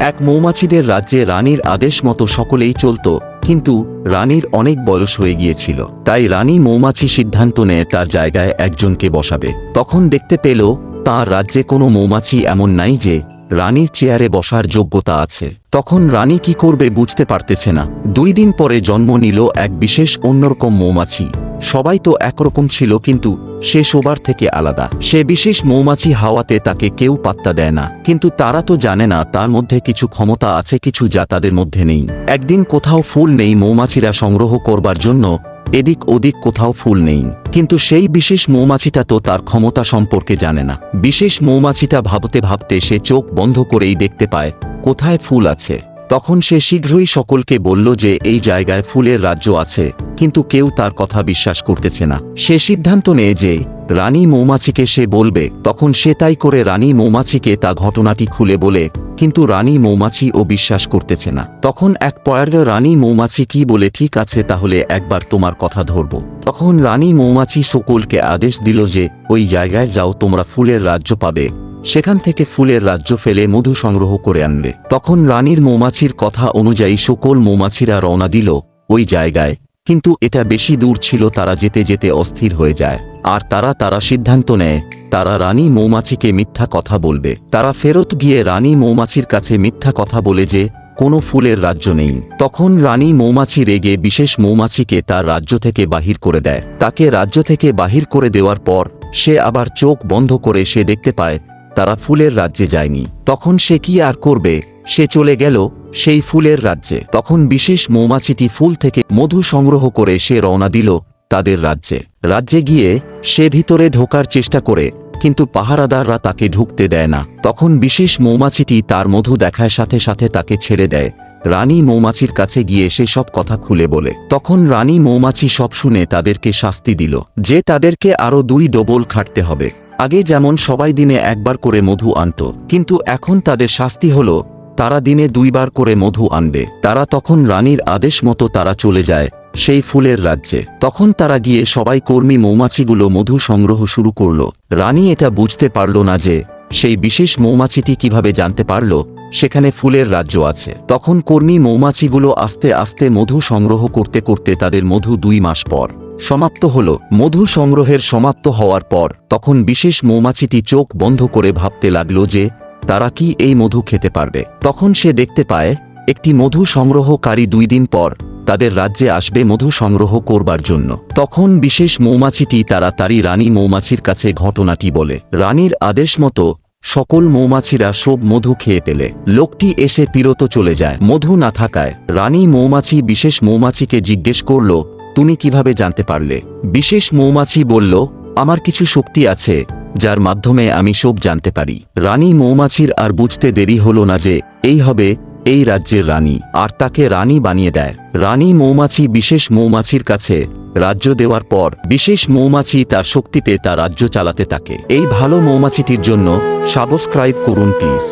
এক মৌমাছিদের রাজ্যে রানীর আদেশ মতো সকলেই চলত, কিন্তু রানীর অনেক বয়স হয়ে গিয়েছিল। তাই রানী মৌমাছি সিদ্ধান্ত নেয় তার জায়গায় একজনকে বসাবে। তখন দেখতে পেল, তার রাজ্যে কোনো মৌমাছি এমন নাই যে রানীর চেয়ারে বসার যোগ্যতা আছে। তখন রানী কি করবে বুঝতে পারতেছে না। দুই দিন পরে জন্ম নিল এক বিশেষ অন্যরকম মৌমাছি। সবাই তো একরকম ছিল কিন্তু সে সবার থেকে আলাদা। সে বিশেষ মৌমাছি হাওয়াতে তাকে কেউ পাত্তা দেয় না। কিন্তু তারা তো জানে না তার মধ্যে কিছু ক্ষমতা আছে, কিছু যা তাদের মধ্যে নেই। একদিন কোথাও ফুল নেই মৌমাছিরা সংগ্রহ করবার জন্য, এদিক ওদিক কোথাও ফুল নেই। কিন্তু সেই বিশেষ মৌমাছিটা তো তার ক্ষমতা সম্পর্কে জানে না। বিশেষ মৌমাছিটা ভাবতে ভাবতে সে চোখ বন্ধ করেই দেখতে পায়, কোথায় ফুল আছে। তখন সে শীঘ্রই সকলকে বলল যে, এই জায়গায় ফুলের রাজ্য আছে, কিন্তু কেউ তার কথা বিশ্বাস করতেছে না। সে সিদ্ধান্ত নেয় যে, রানী মৌমাছিকে সে বলবে, তখন সে তাই করে রানী মৌমাছিকে তা ঘটনাটি খুলে বলে, কিন্তু রানী মৌমাছি ও বিশ্বাস করতেছে না। তখন এক পয়ার রানী মৌমাছি কি বলে, ঠিক আছে, তাহলে একবার তোমার কথা ধরব। তখন রানী মৌমাছি সকলকে আদেশ দিল যে, ওই জায়গায় যাও, তোমরা ফুলের রাজ্য পাবে। সেখান থেকে ফুলের রাজ্য ফেলে মধু সংগ্রহ করে আনবে। তখন রানীর মৌমাছির কথা অনুযায়ী সকল মৌমাছিরা রওনা দিল ওই জায়গায়। কিন্তু এটা বেশি দূর ছিল, তারা যেতে যেতে অস্থির হয়ে যায়। আর তারা তারা সিদ্ধান্ত নেয়, তারা রানী মৌমাছিকে মিথ্যা কথা বলবে। তারা ফেরত গিয়ে রানী মৌমাছির কাছে মিথ্যা কথা বলে যে, কোনো ফুলের রাজ্য নেই। তখন রানী মৌমাছি রেগে বিশেষ মৌমাছিকে তার রাজ্য থেকে বাহির করে দেয়। তাকে রাজ্য থেকে বাহির করে দেওয়ার পর, সে আবার চোখ বন্ধ করে সে দেখতে পায় তারা ফুলের রাজ্যে যায়নি। তখন সে কি আর করবে? সে চলে গেল সেই ফুলের রাজ্যে। তখন বিশেষ মৌমাছিটি ফুল থেকে মধু সংগ্রহ করে সে রওনা দিল তাদের রাজ্যে। রাজ্যে গিয়ে সে ভিতরে ঢোকার চেষ্টা করে, কিন্তু পাহারাদাররা তাকে ঢুকতে দেয় না। তখন বিশেষ মৌমাছিটি তার মধু দেখার সাথে সাথে তাকে ছেড়ে দেয়। রানী মৌমাছির কাছে গিয়ে সে সব কথা খুলে বলে। তখন রানী মৌমাছি সব শুনে তাদেরকে শাস্তি দিল, যে তাদেরকে আরও দুই ডবল খাটতে হবে। আগে যেমন সবাই দিনে একবার করে মধু আনত, কিন্তু এখন তাদের শাস্তি হলো, তারা দিনে দুইবার করে মধু আনবে। তারা তখন রানীর আদেশ মতো তারা চলে যায়, সেই ফুলের রাজ্যে। তখন তারা গিয়ে সবাই কর্মী মৌমাছিগুলো মধু সংগ্রহ শুরু করল। রানী এটা বুঝতে পারল না যে, সেই বিশেষ মৌমাছিটি কীভাবে জানতে পারল সেখানে ফুলের রাজ্য আছে। তখন কর্মী মৌমাছিগুলো আস্তে আস্তে মধু সংগ্রহ করতে করতে তাদের মধু দুই মাস পর সমাপ্ত হল। মধু সংগ্রহের সমাপ্ত হওয়ার পর তখন বিশেষ মৌমাছিটি চোখ বন্ধ করে ভাবতে লাগল যে, তারা কি এই মধু খেতে পারবে? তখন সে দেখতে পায়, একটি মধু সংগ্রহকারী দুই দিন পর তাদের রাজ্যে আসবে মধু সংগ্রহ করবার জন্য। তখন বিশেষ মৌমাছিটি তাড়াতাড়ি রানী মৌমাছির কাছে ঘটনাটি বলে। রানীর আদেশ মতো সকল মৌমাছিরা সব মধু খেয়ে পেলে। লোকটি এসে পিরত চলে যায়। মধু না থাকায় রানী মৌমাছি বিশেষ মৌমাছিকে জিজ্ঞেস করল, তুমি কীভাবে জানতে পারলে? বিশেষ মৌমাছি বলল, আমার কিছু শক্তি আছে, যার মাধ্যমে আমি সব জানতে পারি। রানী মৌমাছির আর বুঝতে দেরি হলো না যে, এই হবে এই রাজ্যের রানী, আর তাকে রানী বানিয়ে দেয়। রানী মৌমাছি বিশেষ মৌমাছির কাছে রাজ্য দেওয়ার পর বিশেষ মৌমাছি তার শক্তিতে তার রাজ্য চালাতে থাকে। এই ভালো মৌমাছিটির জন্য সাবস্ক্রাইব করুন, প্লিজ।